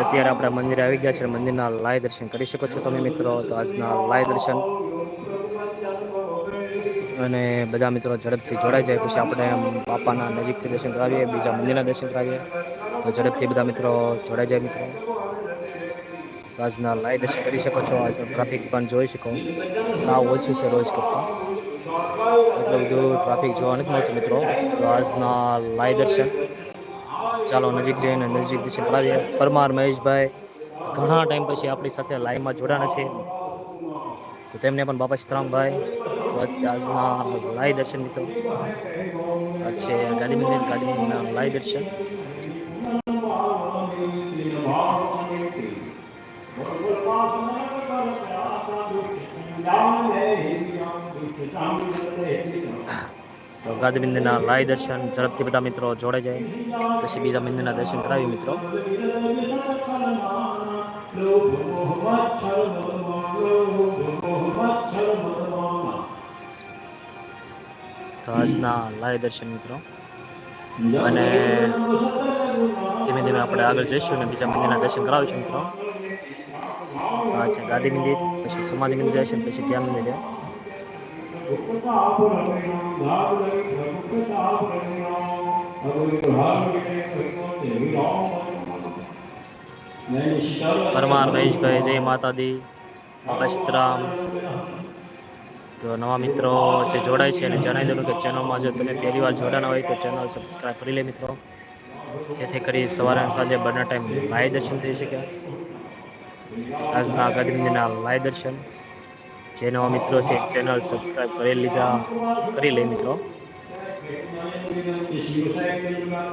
અત્યારે આપણે મંદિરે આવી ગયા છે મંદિરના લાય દર્શન કરી શકો છો તમે મિત્રો. તો આજના લાય દર્શન અને બધા મિત્રો ઝડપથી જોડાઈ જાય. પછી આપણે બાપાના નજીકથી દર્શન કરાવીએ, બીજા મંદિરના દર્શન કરાવીએ. તો ઝડપથી બધા મિત્રો જોડાઈ જાય મિત્રો. તો આજના લાય દર્શન કરી શકો છો. આજનો ટ્રાફિક પણ જોઈ શકો. સાવ ઓછું છે રોજ કરતાં. એટલું બધું ટ્રાફિક જોવા નથી મળતું મિત્રો. તો આજના લાય દર્શન ચાલો નજીક જઈને નજીક દર્શન કરાવીએ પરમાર મહેશભાઈ ઘણા ટાઈમ પછી આપણી સાથે લાઈવમાં જોડાણ છે. તો તેમને પણ બાપા સીતરામભાઈ આજના લાઈવ દર્શન મિત્રો. આ છે ગાંધી મંદિર ગાંધી મંદિરના લાઈવ દર્શન. તો ગાંધી મંદિરના લાય દર્શન ઝડપથી બધા મિત્રો જોડે જાય. પછી બીજા મંદિરના દર્શન કરાવી મિત્રો. તો આજના લાય દર્શન મિત્રો. અને ધીમે ધીમે આપણે આગળ જઈશું અને બીજા મંદિરના દર્શન કરાવીશું મિત્રો. આ છે ગાંધી મંદિર, પછી સમાધિ મંદિર છે પછી ધ્યાન મંદિર પરમાર મહેશભાઈ જય માતા દી અસ્તરામ તો નવા મિત્રો જે જોડાય છે અને જણાવી દઉં કે ચેનલમાં જો તમે પહેલી વાર જોડાના હોય તો ચેનલ સબસ્ક્રાઈબ કરી લે મિત્રો. જેથી કરી સવારે સાંજે બંને ટાઈમ લાઈવ દર્શન થઈ શકે. આજના મંદિરના લાઈવ દર્શન. જે નવા મિત્રો છે ચેનલ સબસ્ક્રાઈબ કરી લીધા, કરી લે મિત્રો.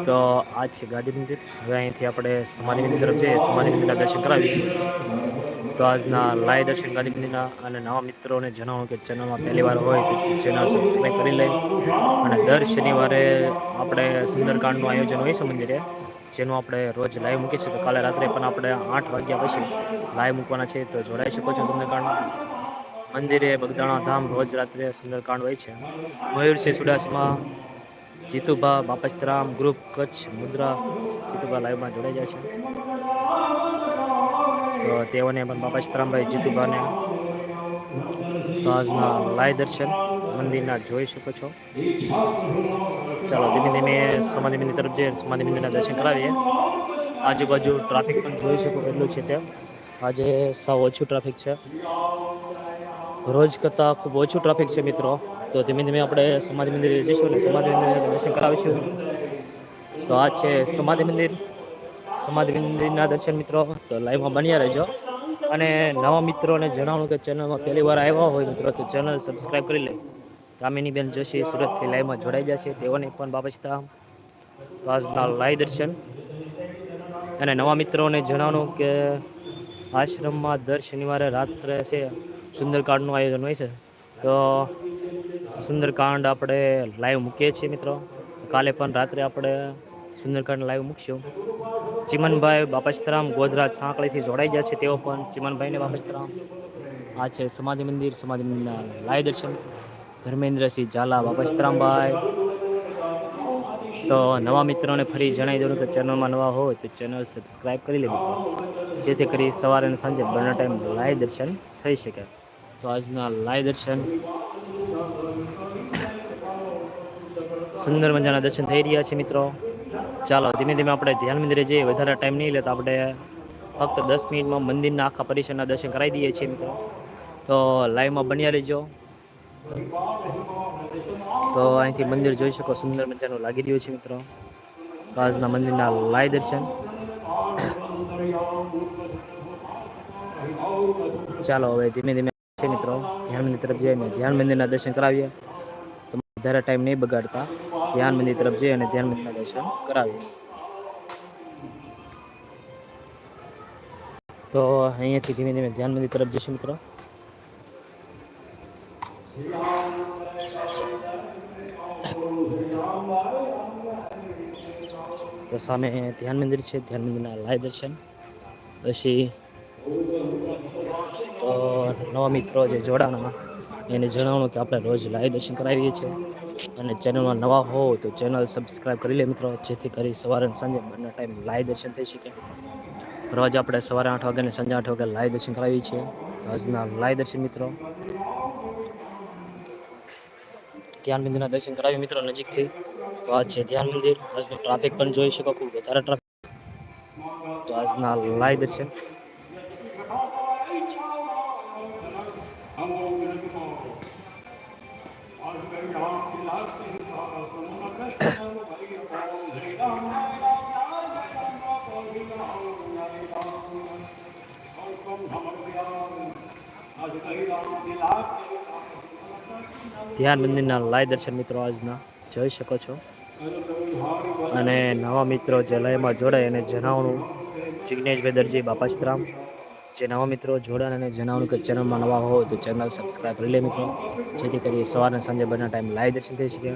તો આ છે ગાંધી મંદિર. હવે અહીંથી આપણે સમાધિ મંદિર તરફ જઈએ. સમાધિ મંદિરના દર્શન કરાવીએ. તો આજના લાઈવ દર્શન ગાંધી મંદિરના અને નવા મિત્રોને જણાવો કે ચેનલમાં પહેલી વાર હોય તો ચેનલ સબસ્ક્રાઈબ કરી લે. અને દર શનિવારે આપણે સુંદરકાંડનું આયોજન હોય છે મંદિરે, જેનું આપણે રોજ લાઈવ મૂકીએ છીએ. તો કાલે રાત્રે પણ આપણે આઠ વાગ્યા પછી લાઈવ મૂકવાના છે. તો જોડાઈ શકો છો સુંદરકાંડ મંદિરે બગદાણા ધામ રોજ રાત્રે સુંદરકાંડ હોય છે. મયુરસિંહ સુડાસમાં, જીતુભા, બાપસ્તરામ, ગ્રુપ, કચ્છ, મુદ્રા જીતુભા લાઈવમાં જોડાઈ જાય છે. તો તેઓને પણ બાપસ્તરામભાઈ જીતુભાને આજના લાઈવ દર્શન મંદિરના જોઈ શકો છો. ચાલો ધીમે ધીમે સમાધિ મંદિર તરફ જઈએ, સમાધિ મંદિરના દર્શન કરાવીએ. આજુબાજુ ટ્રાફિક પણ જોઈ શકો કેટલું છે ત્યાં. આજે સાવ ઓછું ટ્રાફિક છે. રોજ કરતાં ખૂબ ઓછું ટ્રાફિક છે મિત્રો. તો ધીમે ધીમે આપણે સમાધિ મંદિરે જઈશું અને સમાધિ મંદિર દર્શન કરાવીશું. તો આ છે સમાધિ મંદિર. સમાધિ મંદિરના દર્શન મિત્રો. તો લાઈવમાં બન્યા રહેજો. અને નવા મિત્રોને જણાવું કે ચેનલમાં પહેલી વાર આવ્યા હોય મિત્રો, તો ચેનલ સબસ્ક્રાઈબ કરી લે. કામિનીબેન જોશી સુરતથી લાઈવમાં જોડાઈ ગયા છે. તેઓને પણ બાબજતા તો આજના લાઈવ દર્શન. અને નવા મિત્રોને જણાવું કે આશ્રમમાં દર શનિવારે રાત્રે છે સુંદરકાંડનું આયોજન હોય છે. તો સુંદરકાંડ આપણે લાઈવ મૂકીએ છીએ મિત્રો. કાલે પણ રાત્રે આપણે સુંદરકાંડ લાઈવ મૂકશું. ચિમનભાઈ બાપસ્તરામ ગોધરાજ સાંકળીથી જોડાઈ ગયા છે તેઓ પણ. ચિમનભાઈને બાપસ્તરામ. આ છે સમાધિ મંદિર, સમાધિ મંદિરના લાઈવ દર્શન ધર્મેન્દ્રસિંહ ઝાલા બાપસ્તરામભાઈ. તો નવા મિત્રોને ફરી જણાવી દઉં કે ચેનલમાં નવા હોય તો ચેનલ સબસ્ક્રાઈબ કરી લેવી જેથી કરી સવારે અને સાંજે બંને ટાઈમ લાઈવ દર્શન થઈ શકે. તો આજના લાઈવ દર્શન સુંદર મજાના દર્શન થઈ રહ્યા છે મિત્રો. ચાલો, ધીમે ધીમે આપણે ધ્યાન મંદિરે જઈએ. વધારે ટાઈમ નહીં લેતા આપણે ફક્ત દસ મિનિટમાં મંદિરના આખા પરિસરના દર્શન કરાવી દઈએ છીએ મિત્રો. તો લાઈવમાં બન્યા રહેજો. તો અહીંથી મંદિર જોઈ શકો, સુંદર મજાનું લાગી રહ્યું છે મિત્રો. તો આજના મંદિરના લાય દર્શન. ચાલો હવે ધીમે ધીમે છે મિત્રો, ધ્યાન મંદિર તરફ જઈને ધ્યાન મંદિરના દર્શન કરાવીએ. તો વધારે ટાઈમ નહીં બગાડતા, ધ્યાન મંદિર તરફ જઈએ અને ધ્યાન મંદિરના દર્શન કરાવીએ. તો અહીંયાથી ધીમે ધીમે ધ્યાન મંદિર તરફ જઈશું મિત્રો. તો સામે ધ્યાન મંદિર છે. ધ્યાન મંદિરના લાય દર્શન. પછી તો નવા મિત્રો જે જોડાણા, એને જણાવવાનું કે આપણે રોજ લાઈવ દર્શન કરાવીએ છીએ. અને ચેનલમાં નવા હો તો ચેનલ સબસ્ક્રાઈબ કરી લે મિત્રો, જેથી કરી સવારે સાંજે બંને ટાઈમ લાઈવ દર્શન થઈ શકે. રોજ આપણે સવારે આઠ વાગે અને સાંજે આઠ વાગે લાઈવ દર્શન કરાવીએ છીએ. તો આજના લાઈવ દર્શન મિત્રો. ધ્યાન મંદિરના દર્શન કરાવી મિત્રો નજીકથી. તો આ છે ધ્યાન મંદિર. આજનું ટ્રાફિક પણ જોઈ શકો, ખૂબ વધારે ટ્રાફિક તો આજના લાઈવ દર્શન ધ્યાન મંદિરના લાય દર્શન મિત્રો આજના જોઈ શકો છો. અને નવા મિત્રો જે લયમાં જોડાય એને જણાવવાનું જિજ્ઞેશભાઈ દરજી બાપાશ્રામ જે નવા મિત્રો જોડાણ અને જણાવવાનું કે ચેનલમાં નવા હો તો ચેનલ સબસ્ક્રાઈબ કરી લે મિત્રો. જેથી કરી સવારે સાંજે બંને ટાઈમ લાઈવ દર્શન થઈ શકે.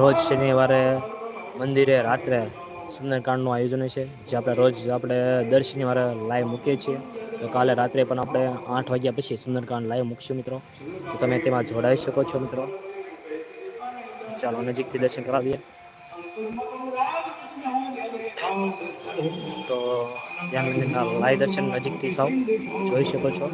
રોજ શનિવારે મંદિરે, રાત્રે સુંદરકાંડનું આયોજન છે. જે આપણે રોજ આપણે દર શનિવારે લાઈવ મૂકીએ છીએ. તો કાલે રાત્રે પણ આપણે આઠ વાગ્યા પછી સુંદરકાંડ લાઈવ મૂકશું મિત્રો. તો તમે તેમાં જોડાઈ શકો છો મિત્રો. ચાલો નજીકથી દર્શન કરાવીએ. તો ત્યાં મંદિરના લાઈવ દર્શન નજીકથી સૌ જોઈ શકો છો.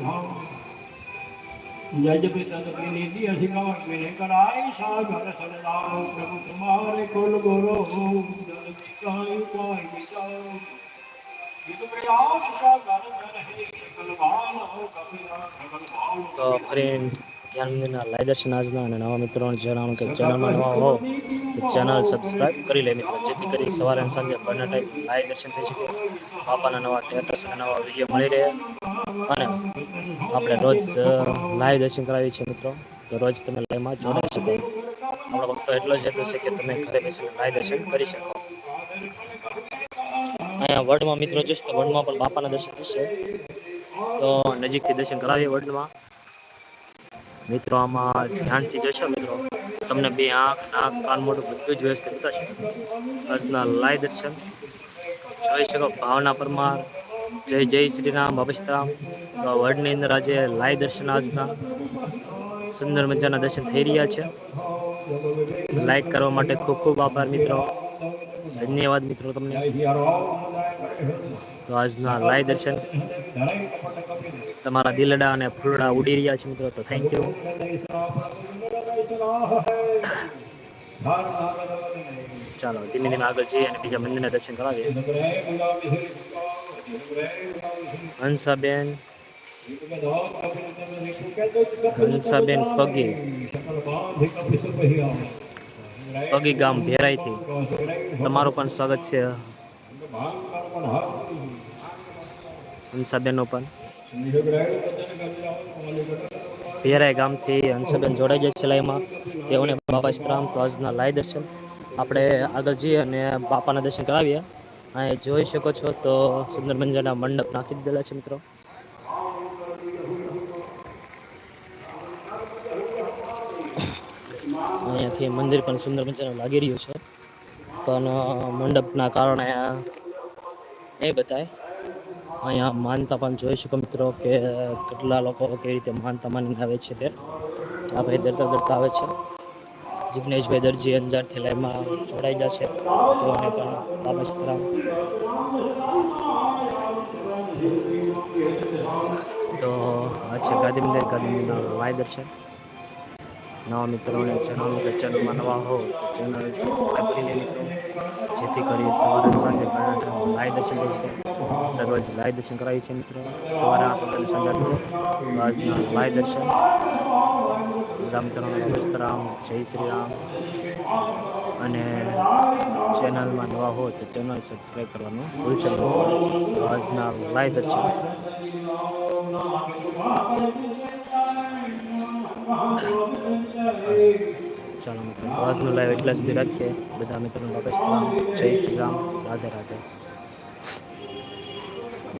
તો ફરી લાઈવ દર્શન આજના નવા મિત્રોને જણાવવાનું કે ચેનલમાં નવા હો, તો ચેનલ સબસ્ક્રાઈબ કરી લે મિત્રો, જેથી કરી સવારે અને સાંજે બંને ટાઈમ લાઈવ થઈ શકે. બાપાના નવા નવા મળી રહે. અને આપણે રોજ લાઈવ દર્શન કરાવીએ છીએ મિત્રો, તો રોજ તમે લાઈવમાં જોડાઈ શકો. આપણો વખતો એટલો જ હેતુ છે કે તમે ઘરે બેસીને લાઈવ દર્શન કરી શકો. અહીંયા વર્ડમાં મિત્રો જોશે તો વર્ડમાં પણ બાપાના દર્શન થશે. તો નજીકથી દર્શન કરાવીએ વર્ડમાં મિત્રો, આમાં ધ્યાનથી જશો મિત્રો, તમને બે આંખ, નાક, કાન મોઢું બધું જ વ્યવસ્થિત થશે આજના લાય દર્શન. જોઈ શકો ભાવના પરમાર. જય જય શ્રી રામ બાબસ્તરામ તો વર્ડની અંદર આજે લાય દર્શન આજના સુંદર મજાના દર્શન થઈ રહ્યા છે. લાઈક કરવા માટે ખૂબ ખૂબ આભાર મિત્રો. ધન્યવાદ મિત્રો તમને. તો આજના લાય દર્શન તમારા દિલડા અને ફૂલડા ઉડી રહ્યા છે મિત્રો, તો થેન્ક યુ ચાલો, ધીમે ધીમે આગળ જઈએ અને બીજા મંદિરના દર્શન કરાવીએ. હંસાબેન હંસાબેન પગી. પગી ગામ ભેરાઈથી. તમારું પણ સ્વાગત છે. હંસાબેનનું પણ. ભેરાઈ ગામથી હંસાબેન જોડાઈ જાય છે લાઈમાં તેઓને બાપા ઇસ્તરામ તો આજના લાઈ દર્શન. આપણે આગળ જઈએ અને બાપાના દર્શન કરાવીએ. અહીં જોઈ શકો છો તો સુંદર મંજાના મંડપ નાખી દીધેલા છે મિત્રો. અહીંયાથી મંદિર પણ સુંદર મજાનું લાગી રહ્યું છે. પણ મંડપના કારણે નહીં બતાય. અહીંયા માનતા પણ જોઈ શકો મિત્રો કે કેટલા લોકો કેવી રીતે માનતા માનીને આવે છે તે. આ ભાઈ દરતા દરતા આવે છે. જિગ્નેશભાઈ દરજી અંજારથી લાઈમાં જોડાઈ જશે તેઓને પણ બાબા તો આ છે ગાંધી મંદિર ગાંધી મંદિરના લાય દર્શન નવા મિત્રોને જણાવું કે ચેનલમાં નવા હો તો ચેનલ સબસ્ક્રાઈબ કરી લે મિત્રો. જેથી કરી સવારે સાંજે લાઈવ દર્શન થઈ શકે. દરરોજ લાઈવ દર્શન કરાવીએ છીએ મિત્રો. સવારે આઠ વાગે સાંજે આજના લાઈવ દર્શન. રામચરણ નમસ્તરામ જય શ્રી રામ. અને ચેનલમાં નવા હો તો ચેનલ સબસ્ક્રાઈબ કરવાનું ભૂલશો નહીં. આજના લાઈવ દર્શન. ચાલો મિત્રો આજનો લાઈવ એટલા સુધી રાખીએ. બધા મિત્રોનો વાપસ જય શ્રી રામ, રાધે રાધે.